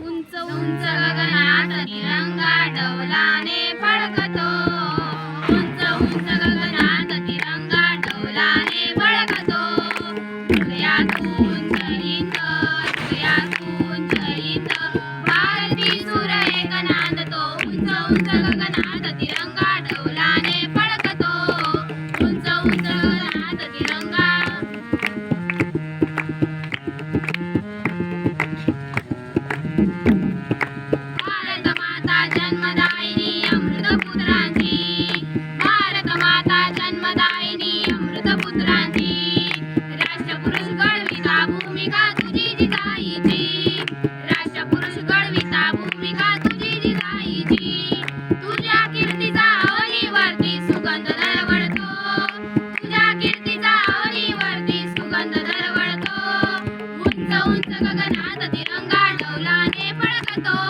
उंच उंच गगनात तिरंगा डवलाने तिरंगा डौलाने फडकतो. उंच भारत माता जन्मदायिनी अमृत पुत्रांची. भारत राष्ट्रपुरुष घडविता भूमिका तुझी तिरंगा डौलाने फडकतो.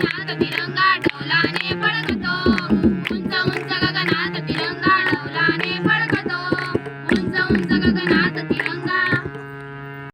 他个逼